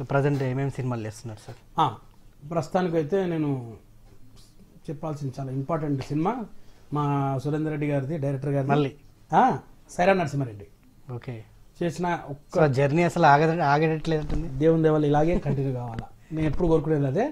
So present ఏమేమి సినిమాలు చేస్తున్నారు సార్? ప్రస్తుతానికైతే నేను చెప్పాల్సిన చాలా ఇంపార్టెంట్ సినిమా. మా సురేందర్ రెడ్డి గారిది డైరెక్టర్ గారి మళ్ళీ? సైరా నరసింహారెడ్డి. ఓకే. చేసిన ఒక్క జర్నీ అసలు ఆగ ఆగేటట్లేదంటుంది దేవుని దేవాలు ఇలాగే కంటిన్యూ కావాలా? నేను ఎప్పుడు కోరుకునేది అదే.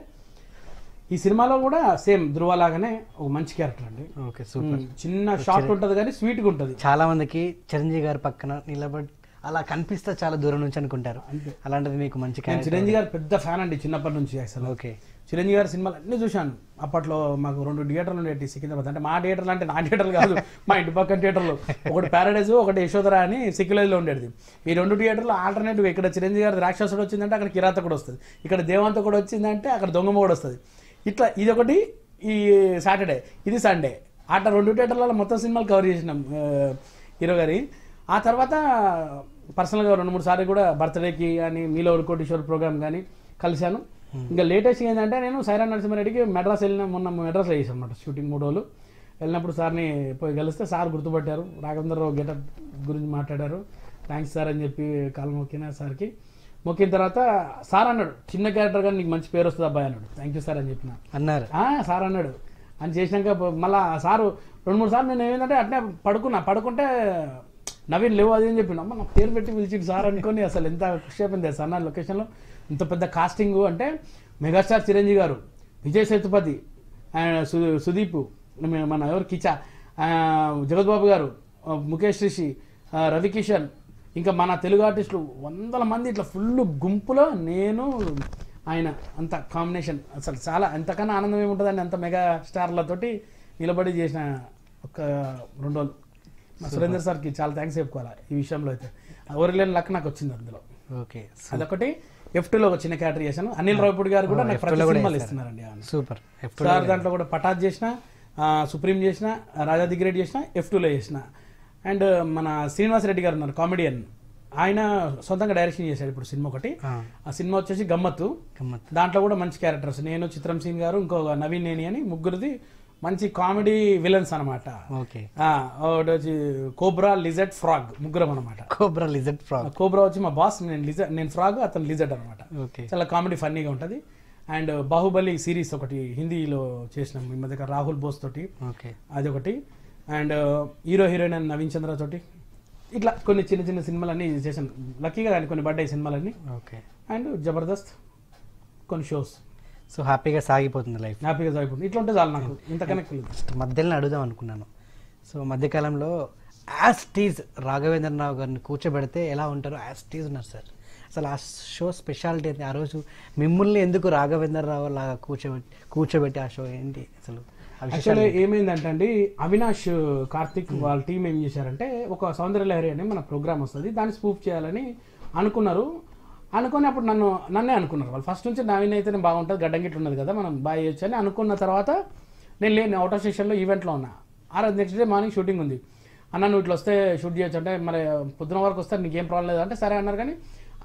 ఈ సినిమాలో కూడా సేమ్ ధృవ లాగానే ఒక మంచి క్యారెక్టర్ అండి. Okay super. చిన్న షార్ట్ ఉంటుంది కానీ స్వీట్గా ఉంటుంది. చాలా మందికి చిరంజీవి గారి పక్కన నిలబడి అలా కనిపిస్తే చాలా దూరం నుంచి అనుకుంటారు. అలాంటిది మీకు మంచి చిరంజీవి గారు పెద్ద ఫ్యాన్ అండి చిన్నప్పటి నుంచి అసలు. ఓకే. చిరంజీవి గారి సినిమాలు అన్ని చూశాను. అప్పట్లో మాకు రెండు థియేటర్లు ఉండేవి సికింద్రాబాద్. అంటే మా థియేటర్లు అంటే నా థియేటర్లు కాదు మా ఇంటి పక్కన థియేటర్లు ఒకటి ప్యారడైజ్ ఒకటి యశోధర అని సిక్కిలేజ్లో ఉండేది. ఈ రెండు థియేటర్లు ఆల్టర్నేటివ్ ఇక్కడ చిరంజీవి గారి రాక్షసుడు వచ్చిందంటే అక్కడ కిరాత కూడా వస్తుంది. ఇక్కడ దేవంత కూడా వచ్చిందంటే అక్కడ దొంగ కూడా వస్తుంది. ఇట్లా ఇది ఒకటి ఈ సాటర్డే ఇది సండే అట్లా రెండు థియేటర్లలో మొత్తం సినిమాలు కవర్ చేసినాం హీరో గారి. ఆ తర్వాత పర్సనల్గా రెండు మూడు సార్లు కూడా బర్త్డేకి కానీ మీలో కోటేశ్వర్ ప్రోగ్రామ్ కానీ కలిశాను. ఇంకా లేటెస్ట్ ఏంటంటే నేను సైరా నరసింహారెడ్డికి మెడ్రాస్ వెళ్ళిన మొన్న మెడ్రాస్లో చేశాను అనమాట షూటింగ్ మూడు రోజులు. వెళ్ళినప్పుడు సార్ని పోయి కలిస్తే సార్ గుర్తుపట్టారు. రాఘవేంద్రరావు గెటప్ గురించి మాట్లాడారు. థ్యాంక్స్ సార్ అని చెప్పి కాలు మొక్కిన సార్కి. మొక్కిన తర్వాత సార్ అన్నాడు చిన్న క్యారెక్టర్ కానీ నీకు మంచి పేరు వస్తుంది అబ్బాయి అన్నాడు. థ్యాంక్ యూ సార్ అని చెప్పిన. అన్నారు. సార్ అన్నాడు. అని చేసినాక మళ్ళా సారు రెండు మూడు సార్లు నేను ఏంటంటే అట్నే పడుకున్నా. పడుకుంటే నవీన్ లేవు అది అని చెప్పిన అమ్మ నా పేరు పెట్టి పిలిచిండు సార్ అనుకొని అసలు ఎంత ఖుషి అయిపోయింది సార్ నా లొకేషన్లో? ఇంత పెద్ద కాస్టింగ్ అంటే మెగాస్టార్ చిరంజీవి గారు విజయ్ సేతుపతి సుదీప్ మన ఎవరు కిచా జగద్బాబు గారు ముఖేష్ రిషి ఆ, రవికిషన్ ఇంకా మన తెలుగు ఆర్టిస్టులు వందల మంది ఇట్లా ఫుల్ గుంపులో నేను ఆయన అంత కాంబినేషన్ అసలు చాలా ఎంతకన్నా ఆనందం ఏముంటుందండి అంత మెగా స్టార్లతోటి నిలబడి చేసిన ఒక రెండు రోజులు. సురేందర్ సార్కి చాలా థ్యాంక్స్ చెప్పుకోవాలి ఈ విషయంలో అయితే. ఎవరు లేని లక్ నాకు వచ్చింది అందులో. ఓకే అదొకటి. ఎఫ్లో ఒక చిన్న క్యారెక్టర్ చేశాను. అనిల్ రావుపూడి గారు కూడా నాకు F2 లో ప్రతి సినిమాలు. ఇస్తున్నారండి. సూపర్. సార్ దాంట్లో కూడా పటాజ్ చేసిన సుప్రీం చేసిన రాజా దిగ్రేడ్ చేసిన ఎఫ్లో చేసిన. అండ్ మన శ్రీనివాస్ రెడ్డి గారు ఉన్నారు కామెడియన్ ఆయన సొంతంగా డైరెక్షన్ చేశాడు ఇప్పుడు సినిమా ఒకటి. ఆ. సినిమా వచ్చేసి గమ్మత్తు. గమ్మత్ దాంట్లో కూడా మంచి క్యారెక్టర్స్ నేను చిత్రం సీన్ గారు ఇంకో నవీన్ నేని అని ముగ్గురిది మంచి కామెడీ విలన్స్ అనమాట ఓకే. ఒకటి వచ్చి కోబ్రా లిజర్డ్ ఫ్రాగ్ ముగ్గురం అనమాట కోబ్రా లిజర్డ్ ఫ్రాగ్. కోబ్రా వచ్చి మా బాస్ నేను లిజర్డ్ నేను ఫ్రాగ్ అతను లిజర్డ్ అనమాట ఓకే. చాలా కామెడీ ఫన్నీగా ఉంటుంది. అండ్ బాహుబలి సిరీస్ ఒకటి హిందీలో చేసినాం ఈ మధ్య రాహుల్ బోస్ తోటి. ఓకే. అది ఒకటి అండ్ హీరో హీరోయిన్ అని నవీన్ చంద్ర తోటి. ఇట్లా కొన్ని చిన్న చిన్న సినిమాలన్నీ చేశాను లక్కీగా కానీ కొన్ని పడ్డాయి సినిమాలన్నీ. ఓకే. అండ్ జబర్దస్త్ కొన్ని షోస్. సో హ్యాపీగా సాగిపోతుంది లైఫ్. హ్యాపీగా సాగిపోతుంది. ఇట్లా ఉంటే చాలు నాకు. ఇంత కనెక్ట్ మధ్యలో అడుగుదాం అనుకున్నాను. సో మధ్యకాలంలో యాజ్ టీజ్ రాఘవేంద్రరావు గారిని కూర్చోబెడితే ఎలా ఉంటారో యాజ్ టీజ్ ఉన్నారు సార్. అసలు ఆ షో స్పెషాలిటీ ఏంటి? ఆ రోజు మిమ్మల్ని ఎందుకు రాఘవేంద్రరావు లాగా కూర్చోబెట్టి కూర్చోబెట్టి ఆ షో ఏంటి? అసలు యాక్చువల్లీ ఏమైందంటే అండి అవినాష్ కార్తిక్ వాళ్ళ టీం ఏం చేశారంటే ఒక సౌందర్య లహరి అని మన ప్రోగ్రామ్ వస్తుంది. దాన్ని స్పూఫ్ చేయాలని అనుకున్నారు. అనుకొని అప్పుడు నన్ను నన్నే అనుకున్నారు. వాళ్ళు ఫస్ట్ నుంచి నవీన్ అయితేనే బాగుంటుంది గడ్డంగిట్లు ఉన్నది కదా మనం బాగా చేయొచ్చు అని అనుకున్న తర్వాత నేను లేని అవుట్ ఆఫ్ స్టేషన్లో ఈవెంట్లో ఉన్నా. ఆ రోజు నెక్స్ట్ డే మార్నింగ్ షూటింగ్ ఉంది. అన్న నువ్వు ఇట్లా వస్తే షూట్ చేయొచ్చు అంటే మరి పొద్దున వరకు వస్తే నీకేం ప్రాబ్లం లేదు అంటే సరే అన్నారు కానీ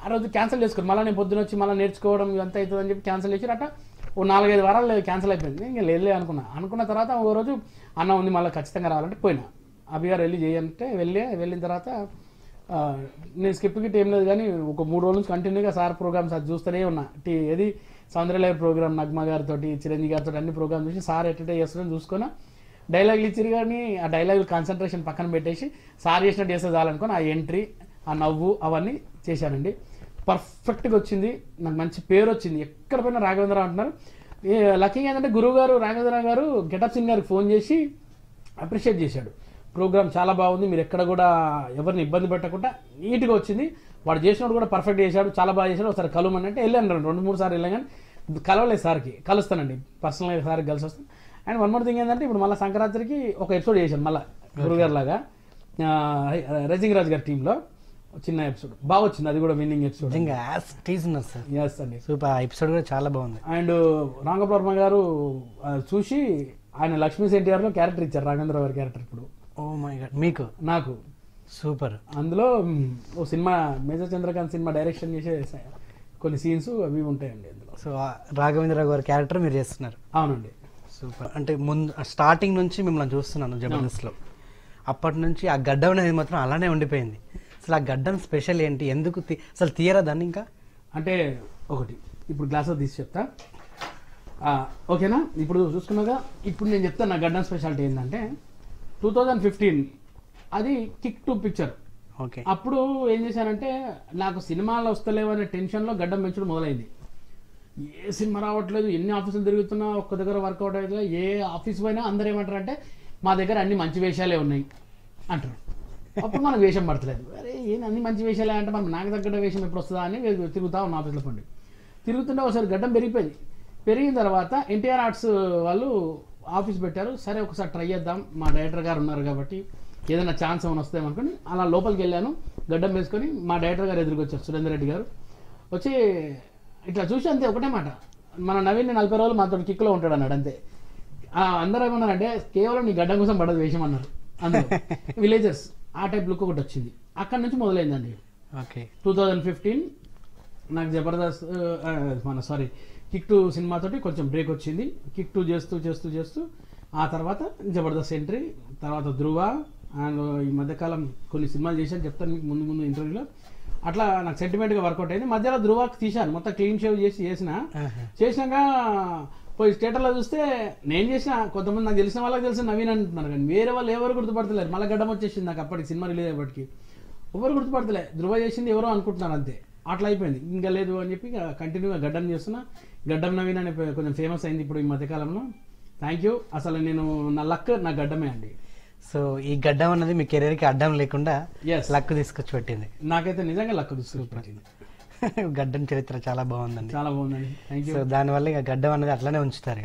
ఆ రోజు క్యాన్సిల్ చేసుకుని మళ్ళీ నేను పొద్దున వచ్చి మళ్ళీ నేర్చుకోవడం ఇదంతా అవుతుందని చెప్పి క్యాన్సిల్ చేసి అట్ట ఓ నాలుగైదు వారాలు క్యాన్సిల్ అయిపోయింది. ఇంకా లేదులే అనుకున్నా. అనుకున్న తర్వాత ఓ రోజు అన్న ఉంది మళ్ళీ ఖచ్చితంగా రావాలంటే పోయినా. అభిగారు వెళ్ళి చేయంటే వెళ్ళి వెళ్ళిన తర్వాత నేను స్కిప్ గిట్ ఏం లేదు కానీ ఒక మూడు రోజుల నుంచి కంటిన్యూగా సార్ ప్రోగ్రామ్స్ అది చూస్తూనే ఉన్నా. టీ ఏది? సౌందర్యలయ ప్రోగ్రామ్ నగ్మ గారితో చిరంజీవి గారితో అన్ని ప్రోగ్రామ్స్ చూసి సార్ ఎట్టే చేస్తున్నాను చూసుకున్నా. డైలాగులు ఇచ్చిరు కానీ ఆ డైలాగులు కాన్సన్ట్రేషన్ పక్కన పెట్టేసి సార్ చేసినట్టు చేస్తే చాలనుకుని ఆ ఎంట్రీ ఆ నవ్వు అవన్నీ చేశానండి. పర్ఫెక్ట్గా వచ్చింది. నాకు మంచి పేరు వచ్చింది. ఎక్కడ పోయినా రాఘవేంద్రరావు అంటున్నారు. ఏ లక్కీగా ఏంటంటే గురువు గారు రాఘవేంద్రరావు గారు గెటప్ సింగ్ గారికి ఫోన్ చేసి అప్రిషియేట్ చేశాడు. ప్రోగ్రామ్ చాలా బాగుంది. మీరు ఎక్కడ కూడా ఎవరిని ఇబ్బంది పెట్టకుండా నీట్గా వచ్చింది. వాడు చేసినప్పుడు కూడా పర్ఫెక్ట్ చేశాడు చాలా బాగా చేశాడు. ఒకసారి కలవమని అంటే వెళ్ళాను రెండు రెండు మూడు సార్లు వెళ్ళాను కానీ కలవలేదు సార్కి. కలుస్తానండి. పర్సనల్గా సార్కి కలిసి వస్తాను. అండ్ వన్ మోర్ థింగ్ ఏంటంటే ఇప్పుడు మళ్ళీ సంక్రాంతికి ఒక ఎపిసోడ్ చేశాను మళ్ళీ గురుగారు లాగా. రజింగ్ రాజ్ గారి టీంలో చిన్న ఎపిసోడ్ బాగా వచ్చింది. అది కూడా విన్నింగ్ ఎపిసోడ్ ఎస్ అండి. సూపర్ ఎపిసోడ్ కూడా చాలా బాగుంది. అండ్ రాంగప్రవర్మ గారు చూసి ఆయన లక్ష్మీ ఎన్టీఆర్లో క్యారెక్టర్ ఇచ్చారు. రాఘవేంద్ర గారి క్యారెక్టర్ ఇప్పుడు. ఓ మై గాడ్ మీకు నాకు. సూపర్ అందులో ఓ cinema Major Chandrakanth cinema direction చేసే కొన్ని సీన్స్ అవి ఉంటాయండి అందులో. సో ఆ రాఘవేంద్రరావు గారి క్యారెక్టర్ మీరు చేస్తున్నారు. అవునండి. సూపర్ అంటే ముందు స్టార్టింగ్ నుంచి మిమ్మల్ని చూస్తున్నాను జబర్దస్త్లో. అప్పటి నుంచి ఆ గడ్డం అనేది మాత్రం అలానే ఉండిపోయింది. అసలు ఆ గడ్డం స్పెషల్ ఏంటి? ఎందుకు అసలు తీయరా దాన్ని ఇంకా? అంటే ఒకటి. ఇప్పుడు గ్లాసెస్ తీసి చెప్తా. ఓకేనా? ఇప్పుడు చూసుకున్నాగా ఇప్పుడు నేను చెప్తాను నా గడ్డం స్పెషాలిటీ ఏంటంటే టూ థౌజండ్ ఫిఫ్టీన్ అది కిక్ టు పిక్చర్ ఓకే. అప్పుడు ఏం చేశానంటే నాకు సినిమాలు వస్తలేవనే టెన్షన్లో గడ్డం పెంచడం మొదలైంది. ఏ సినిమా రావట్లేదు ఎన్ని ఆఫీసులు తిరుగుతున్నా ఒక్క దగ్గర వర్కౌట్ అవుతుంది ఏ ఆఫీస్ పోయినా అందరు ఏమంటారు అంటే మా దగ్గర అన్ని మంచి వేషాలే ఉన్నాయి అంటారు. అప్పుడు మనకు వేషం పడతలేదు. అరే ఏం అన్ని మంచి వేషాలే? అంటే మనం నాకు తగ్గట్టు వేషం ఎప్పుడు వస్తుందా? అని తిరుగుతా ఉన్న ఆఫీస్లో పండి. తిరుగుతుంటే ఒకసారి గడ్డం పెరిగిపోయింది. పెరిగిన తర్వాత ఎన్టీఆర్ ఆర్ట్స్ వాళ్ళు ఆఫీస్ పెట్టారు. సరే ఒకసారి ట్రై చేద్దాం. మా డైరెక్టర్ గారు ఉన్నారు కాబట్టి ఏదైనా ఛాన్స్ ఏమైనా వస్తాయేమో అనుకుని అలా లోపలికి వెళ్ళాను. గడ్డం వేసుకొని మా డైరెక్టర్ గారు ఎదురుకు వచ్చారు సురేందర్ రెడ్డి గారు. వచ్చి ఇట్లా చూసి అంతే ఒకటే మాట. మన నవీన్ నలభై రోజులు మాతో కిక్లో ఉంటాడు అన్నాడు అంతే. అందరూ ఏమన్నారంటే కేవలం నీ గడ్డం కోసం పడదు వేషం అన్నారు అందరూ విలేజర్స్ ఆ టైప్ లుక్ ఒకటి వచ్చింది. అక్కడ నుంచి మొదలైందండి. ఓకే. టూ థౌజండ్ ఫిఫ్టీన్ నాకు జబర్దస్త్ మన సారీ కిక్ టూ సినిమాతోటి కొంచెం బ్రేక్ వచ్చింది. కిక్ టూ చేస్తూ చేస్తూ చేస్తూ ఆ తర్వాత జబర్దస్త్ ఎంట్రీ తర్వాత ధృవ అండ్ ఈ మధ్యకాలం కొన్ని సినిమాలు చేశాను చెప్తాను మీకు ముందు ముందు ఇంటర్వ్యూలో. అట్లా నాకు సెంటిమెంట్గా వర్కౌట్ అయింది. మధ్యలో ధృవకి తీశాను. మొత్తం క్లీన్ షేవ్ చేసి చేసిన. చేసినాక పోయి స్టేటర్లో చూస్తే నేను చేసిన కొంతమంది నాకు తెలిసిన వాళ్ళకి తెలిసిన నవీన్ అంటున్నారు కానీ వేరే వాళ్ళు ఎవరు గుర్తుపడతలేరు. మళ్ళీ గడ్డం వచ్చేసింది నాకు అప్పటికి సినిమా రిలీజ్ అయ్యేపటికి ఎవరు గుర్తుపడతలే? ధృవ చేసింది ఎవరో అనుకుంటున్నారు అంతే. అట్లా అయిపోయింది. ఇంకా లేదు అని చెప్పి కంటిన్యూగా గడ్డం చేస్తున్నా. గడ్డం నవీన్ అనే కొంచెం ఫేమస్ అయింది ఇప్పుడు ఈ మధ్యకాలంలో. థ్యాంక్ యూ అసలు నేను నా లక్ నా గడ్డమే అండి. సో ఈ గడ్డం అన్నది మీ కెరీర్కి అడ్డం లేకుండా. లక్ తీసుకొచ్చి పెట్టింది నాకైతే నిజంగా లక్ తీసుకుని గడ్డం చరిత్ర చాలా బాగుందండి. చాలా బాగుందండి. థ్యాంక్ యూ సో దానివల్ల ఇక గడ్డం అనేది అట్లనే ఉంచుతారు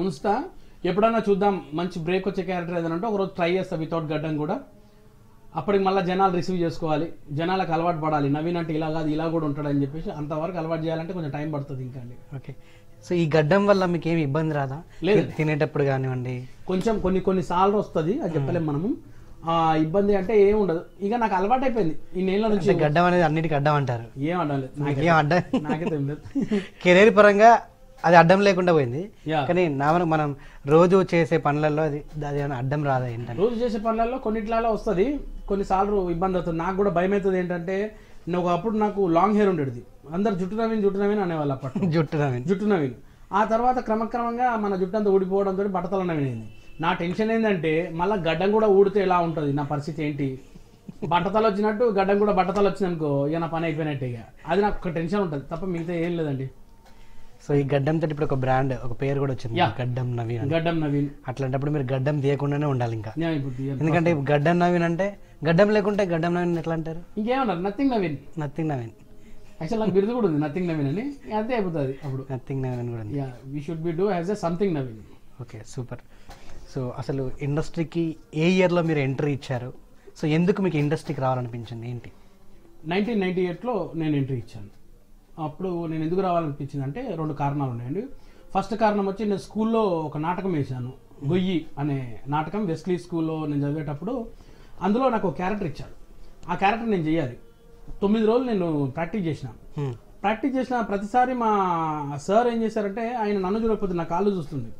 ఉంచుతా. ఎప్పుడన్నా చూద్దాం. మంచి బ్రేక్ వచ్చే క్యారెక్టర్ ఏదైనా ఉంటే ఒకరోజు ట్రై చేస్తా వితౌట్ గడ్డం కూడా. అప్పటికి మళ్ళీ జనాలు రిసీవ్ చేసుకోవాలి. జనాలకు అలవాటు పడాలి. నవీన్ అంటే ఇలా కాదు ఇలా కూడా ఉంటాడని చెప్పేసి అంతవరకు అలవాటు చేయాలంటే కొంచెం టైం పడుతుంది ఇంకా అండి. ఓకే. సో ఈ గడ్డం వల్ల మీకు ఏమి ఇబ్బంది రాదా? లేదు. తినేటప్పుడు కానివ్వండి. కొంచెం కొన్ని కొన్ని సార్లు వస్తుంది అది చెప్పలేం మనము. ఆ ఇబ్బంది అంటే ఏం ఉండదు. ఇక నాకు అలవాటు అయిపోయింది ఈ నెల నుంచి గడ్డం అనేది అన్నిటికీ అడ్డం అంటారు. ఏం అడలేదు మీకేం అడ్డం? నాకైతే ఏం లేదు. కెరీర్ పరంగా అది అడ్డం లేకుండా పోయింది. కానీ నా మనం రోజు చేసే పనులలో అది అది అడ్డం రాదా ఏంటంటే రోజు చేసే పనులలో కొన్నిట్లలో వస్తుంది. కొన్నిసార్లు ఇబ్బంది అవుతుంది. నాకు కూడా భయం అవుతుంది ఏంటంటే నేను ఒకప్పుడు నాకు లాంగ్ హెయిర్ ఉండేది. అందరు జుట్టు నవీన్ జుట్టు నవీన్ అనేవాళ్ళు అప్పట్లో. జుట్టు నవీన్. జుట్టు నవీన్. ఆ తర్వాత క్రమక్రమంగా మన జుట్టు అంతా ఊడిపోవడంతో బట్టతల నవీన్ అయింది. నా టెన్షన్ ఏంటంటే మళ్ళీ గడ్డం కూడా ఊడితే ఎలా ఉంటుంది? నా పరిస్థితి ఏంటి? బట్టతలు వచ్చినట్టు గడ్డం కూడా బట్టతలు వచ్చింది అనుకో ఇక నా పని అయిపోయినట్టే ఇక. అది నాకు ఒక టెన్షన్ ఉంటుంది. తప్ప మిగతా ఏం లేదండి. సో ఈ గడ్డం తోటి ఇప్పుడు ఒక బ్రాండ్ ఒక పేరు కూడా వచ్చింది. గడ్డం నవీన్. గడ్డం నవీన్. అట్లాంటప్పుడు మీరు గడ్డం తీయకుండానే ఉండాలి ఇంకా. ఎందుకంటే గడ్డం నవీన్ అంటే గడ్డం లేకుంటే గడ్డం నవీన్ ఎట్లా అంటారు? ఇంకేమన్నారు nothing Naveen. Nothing Naveen. Actual నాకు బిరుదు కూడా ఉంది నథింగ్ నవీన్ అని. అంతే అయిపోతుంది అప్పుడు. నథింగ్ నవీన్ కూడా ఉంది. Yeah we should be do as a something Naveen. Okay super so అసలు ఇండస్ట్రీకి ఏ ఇయర్లో మీరు ఎంట్రీ ఇచ్చారు? సో ఎందుకు మీకు ఇండస్ట్రీకి రావాలనిపించింది? ఏంటి? నైన్టీన్ నైన్టీ ఎయిట్లో నేను ఎంట్రీ ఇచ్చాను. అప్పుడు నేను ఎందుకు రావాలనిపించింది అంటే రెండు కారణాలు ఉన్నాయండి. ఫస్ట్ కారణం వచ్చి నేను స్కూల్లో ఒక నాటకం వేశాను. గొయ్యి అనే నాటకం వెస్లీ స్కూల్లో నేను చదివేటప్పుడు అందులో నాకు ఒక క్యారెక్టర్ ఇచ్చాడు. ఆ క్యారెక్టర్ నేను చేయాలి. తొమ్మిది రోజులు నేను ప్రాక్టీస్ చేసిన. ప్రాక్టీస్ చేసిన ప్రతిసారి మా సార్ ఏం చేశారంటే ఆయన నన్ను చూడకపోతే నా కాళ్ళు చూస్తుంది.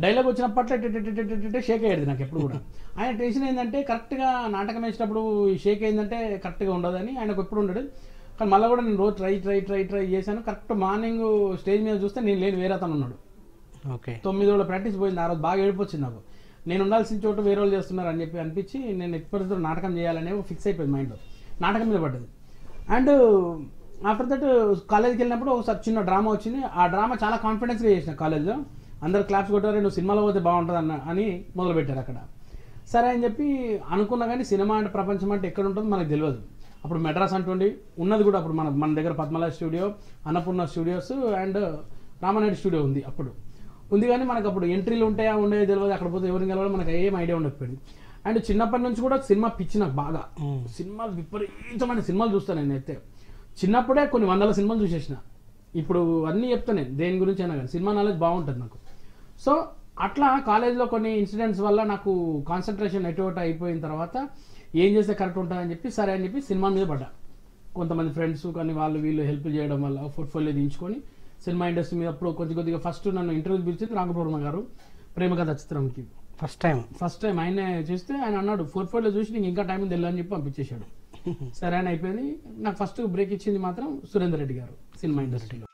డైలాగ్ వచ్చినప్పట్లో షేక్ అయ్యేది నాకు ఎప్పుడు కూడా. ఆయన టెన్షన్ ఏంటంటే కరెక్ట్గా నాటకం వేసినప్పుడు ఈ షేక్ ఏంటంటే కరెక్ట్గా ఉండదని ఆయనకు ఎప్పుడు ఉండడు కానీ మళ్ళీ కూడా నేను రోజు ట్రై ట్రై ట్రై ట్రై చేశాను. కరెక్ట్ మార్నింగ్ స్టేజ్ మీద చూస్తే నేను లేని వేరే అతను ఉన్నాడు. ఓకే. తొమ్మిది రోజుల ప్రాక్టీస్ పోయింది. ఆ రోజు బాగా ఏడిపోచ్చింది నాకు. నేను ఉండాల్సిన చోట వేరే వాళ్ళు చేస్తున్నారు అని చెప్పి అనిపించి నేను ఎప్పటితో నాటకం చేయాలనే ఫిక్స్ అయిపోయింది మైండ్లో నాటకం మీద పడ్డది. అండ్ ఆఫ్టర్ దట్ కాలేజ్కి వెళ్ళినప్పుడు ఒకసారి చిన్న డ్రామా వచ్చింది. ఆ డ్రామా చాలా కాన్ఫిడెన్స్గా చేసిన కాలేజ్లో అందరు క్లాప్స్ కొట్టారు. నువ్వు సినిమాలో పోతే బాగుంటుంది అన్న అని మొదలుపెట్టారు అక్కడ. సరే అని చెప్పి అనుకున్నా కానీ సినిమా అంటే ప్రపంచం అంటే ఎక్కడ ఉంటుందో మనకు తెలియదు. అప్పుడు మెడ్రాస్ అంటుండి ఉన్నది కూడా అప్పుడు మన మన దగ్గర పద్మల studio Annapurna studios and Ramanaidu studio ఉంది అప్పుడు. ఉంది కానీ మనకు అప్పుడు ఎంట్రీలు ఉంటాయా ఉండేవి తెలియదు అక్కడ పోతే ఎవరిని కలవాలి మనకు ఏం ఐడియా ఉండకపోయింది. అండ్ చిన్నప్పటి నుంచి కూడా సినిమా పిచ్చి నాకు బాగా సినిమాలు విపరీతమైన సినిమాలు చూస్తాను నేనైతే. చిన్నప్పుడే కొన్ని వందల సినిమాలు చూసేసిన. ఇప్పుడు అన్నీ చెప్తాను నేను దేని గురించి అయినా కానీ. సినిమా నాలెడ్జ్ బాగుంటుంది నాకు. సో అట్లా కాలేజ్లో కొన్ని ఇన్సిడెంట్స్ వల్ల నాకు కాన్సన్ట్రేషన్ ఎటు అటు అయిపోయిన తర్వాత ఏం చేస్తే కరెక్ట్ ఉంటుందని చెప్పి సరే అని చెప్పి సినిమా మీద పడ్డా. కొంతమంది ఫ్రెండ్స్ కానీ వాళ్ళు వీళ్ళు హెల్ప్ చేయడం వల్ల పోర్ట్ఫోలియో దించుకొని సినిమా ఇండస్ట్రీ మీద అప్పుడు కొద్ది కొద్దిగా ఫస్ట్ నన్ను ఇంటర్వ్యూ పిలిచింది రాఘపూర్మ గారు ప్రేమ కథ చిత్రంకి. ఫస్ట్ టైం ఫస్ట్ టైం ఆయన చేస్తే ఆయన అన్నాడు పోర్ట్ఫోలియో చూసి నీకు ఇంకా టైం వెళ్ళని చెప్పి పంపించేశాడు. సరే అని అయిపోయింది. నాకు ఫస్ట్ బ్రేక్ ఇచ్చింది మాత్రం సురేందర్ రెడ్డి గారు సినిమా ఇండస్ట్రీలో.